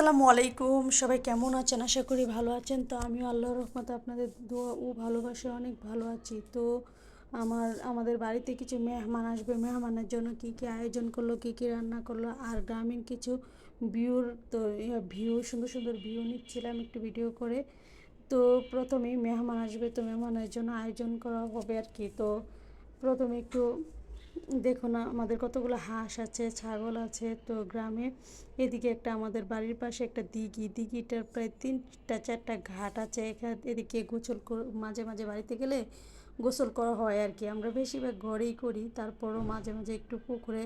আসসালামু আলাইকুম। সবাই কেমন আছেন? আশা করি ভালো আছেন। তো আমিও আল্লাহর রহমতে আপনাদের দোয়া ও ভালোবাসে অনেক ভালো আছি। তো আমার, আমাদের বাড়িতে কিছু মেহমান আসবে। মেহমানের জন্য কি কি আয়োজন করল, কি কি রান্না করল, আর গ্রামীণ কিছু ভিউর তো ভিউ, সুন্দর সুন্দর ভিউ নিচ্ছিলাম একটু ভিডিও করে। তো প্রথমেই মেহমান আসবে। তো মেহমানের জন্য আয়োজন করা হবে আর কি। তো প্রথমে একটু দেখো না আমাদের কতগুলো হাঁস আছে, ছাগল আছে। তো গ্রামে এদিকে একটা আমাদের বাড়ির পাশে একটা দিঘি। দিঘিটার প্রায় তিনটা, চারটা ঘাট আছে। এখানে এদিকে গোসল মাঝে মাঝে বাড়িতে গেলে গোসল করা হয় আর কি আমরা বেশিরভাগ ঘরেই করি। তারপরও মাঝে মাঝে একটু পুকুরে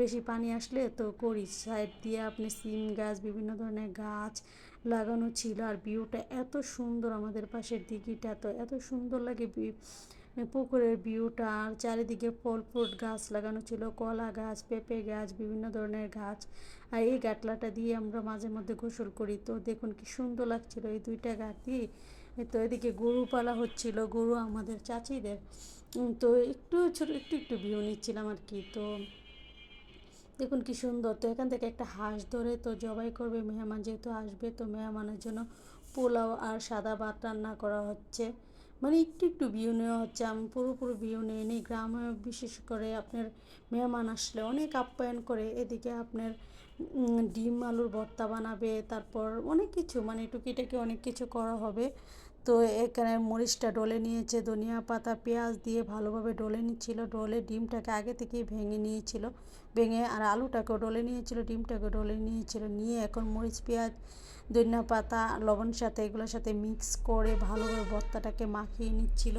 বেশি পানি আসলে তো করি। সাইড দিয়ে আপনি সিম, গাছ, বিভিন্ন ধরনের গাছ লাগানো ছিল। আর ভিউটা এত সুন্দর আমাদের পাশের দিঘিটা। তো এত সুন্দর লাগে পুকুরের ভিউটা আর চারিদিকে ফল, ফ্রুট গাছ লাগানো ছিল, কলা গাছ, পেঁপে গাছ, বিভিন্ন ধরনের গাছ। আর এই গাটলাটা দিয়ে আমরা মাঝে মধ্যে গোসল করি। তো দেখুন কি সুন্দর লাগছিল এই দুইটা গাছ দিয়ে। তো এদিকে গরু পালা হচ্ছিল, গরু আমাদের চাচিদের। তো একটু ছোটো, একটু একটু ভিউ নিচ্ছিলাম আর কি। তো দেখুন কি সুন্দর। তো এখান থেকে একটা হাঁস ধরে তো জবাই করবে মেহমান, যেহেতু আসবে তো মেহমানের জন্য পোলাও আর সাদা ভাত রান্না করা হচ্ছে। মানে একটু একটু ভিউ নেওয়া হচ্ছে, আমি পুরোপুরি ভিউ নিয়ে নিই গ্রামে বিশেষ করে আপনার মেহমান আসলে অনেক আপ্যায়ন করে, এদিকে আপনার ডিম, আলুর ভর্তা বানাবে, তারপর অনেক কিছু মানে টুকিটাকি অনেক কিছু করা হবে। তো এখানে মরিচটা ডলে নিয়েছে, ধনিয়া পাতা, পেঁয়াজ দিয়ে ভালোভাবে ডলে নিচ্ছিল। ডলে ডিমটাকে আগে থেকেই ভেঙে নিয়েছিল। ভেঙে আর আলুটাকেও ডলে নিয়েছিল, ডিমটাকেও ডলে নিয়েছিল। নিয়ে এখন মরিচ, পেঁয়াজ, ধনিয়া পাতা, লবণ সাথে এগুলোর সাথে মিক্স করে ভালোভাবে ভর্তাটাকে মাখিয়ে নিচ্ছিল।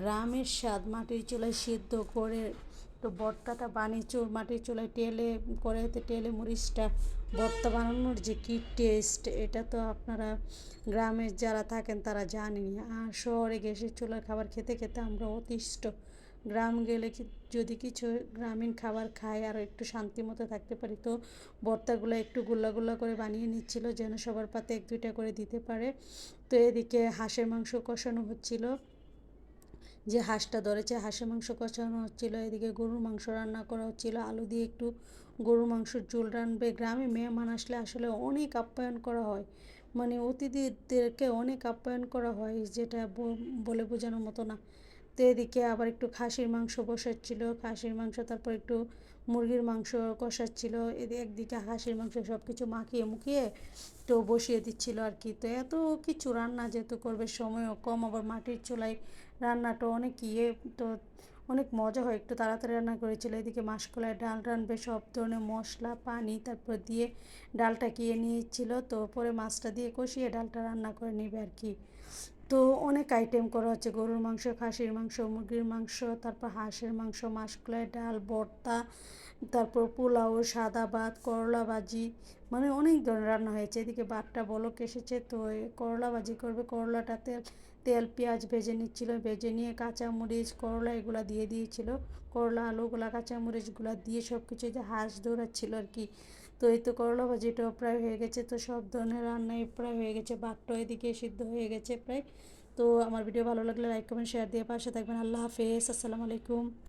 গ্রামের স্বাদ মাটির চুলায় সিদ্ধ করে তো ভর্তাটা বানিয়ে চুল মাটির চুলায় টেলে করে টেলে মরিচটা ভর্তা বানানোর যে কী টেস্ট এটা তো আপনারা গ্রামের যারা থাকেন তারা জানেনি আর শহরে গ্যাসের চুলার খাবার খেতে খেতে আমরা অতিষ্ঠ। গ্রাম গেলে যদি কিছু গ্রামীণ খাবার খাই আর একটু শান্তি মতো থাকতে পারি, তো ভর্তাগুলো একটু গুল্লা গুল্লা করে বানিয়ে নিচ্ছিল, যেন সবার পাতে এক দুইটা করে দিতে পারে। তো এদিকে হাঁসের মাংস কষানো হচ্ছিল। যে হাঁসটা ধরেছে, হাঁসের মাংস কষানো হচ্ছিল, এদিকে গরুর মাংস রান্না করা হচ্ছিল, আলু দিয়ে একটু গরুর মাংসর ঝোল রানবে। গ্রামে মেহমান আসলে আসলে অনেক আপ্যায়ন করা হয়। মানে অতিথিদেরকে অনেক আপ্যায়ন করা হয়, যেটা বলে বোঝানোর মতো না। তো এদিকে আবার একটু খাসির মাংস বসাচ্ছিল, খাসির মাংস, তারপর একটু মুরগির মাংস কষাচ্ছিল এদিকে একদিকে হাঁসের মাংস সব কিছু মাখিয়ে মুখিয়ে তো বসিয়ে দিচ্ছিল আর কি। তো এত কিছু রান্না যেহেতু করবে, সময়ও কম, আবার মাটির চুলায় রান্নাটা অনেক ইয়ে তো অনেক মজা হয়। একটু তাড়াতাড়ি রান্না করেছিল। এদিকে মাসকলায় ডাল রানবে সব ধরনের মশলা, পানি, তারপর দিয়ে ডালটা কিয়ে নিয়েছিল। তো পরে মাছটা দিয়ে কষিয়ে ডালটা রান্না করে নেবে আর কি। তো অনেক আইটেম করা হচ্ছে। গরুর মাংস, খাসির মাংস, মুরগির মাংস, তারপর হাঁসের মাংস মাসকলাই ডাল, ভর্তা, তারপর পোলাও, সাদা ভাত, করলা ভাজি মানে অনেক ধরনের রান্না হয়েছে। এদিকে ভাতটা বলক এসেছে, তো করলা ভাজি করবে। করলাটা তেল তেল, পেঁয়াজ ভেজে নিচ্ছিলো, ভেজে নিয়ে কাঁচামরিচ, করলা এগুলো দিয়ে দিয়েছিল। করলা, আলুগুলা, কাঁচামরিচগুলো দিয়ে সব কিছু যে হাঁস দৌড়াচ্ছিলো আর কি। তো এই তো করলা ভাজিটাও প্রায় হয়ে গেছে, তো সব ধরনের রান্নাই প্রায় হয়ে গেছে। ভাতটাও এদিকে সিদ্ধ হয়ে গেছে প্রায়। তো আমার ভিডিও ভালো লাগলে লাইক কমেন্ট শেয়ার দিয়ে পাশে থাকবেন। আল্লাহ হাফেজ, আসসালামু আলাইকুম।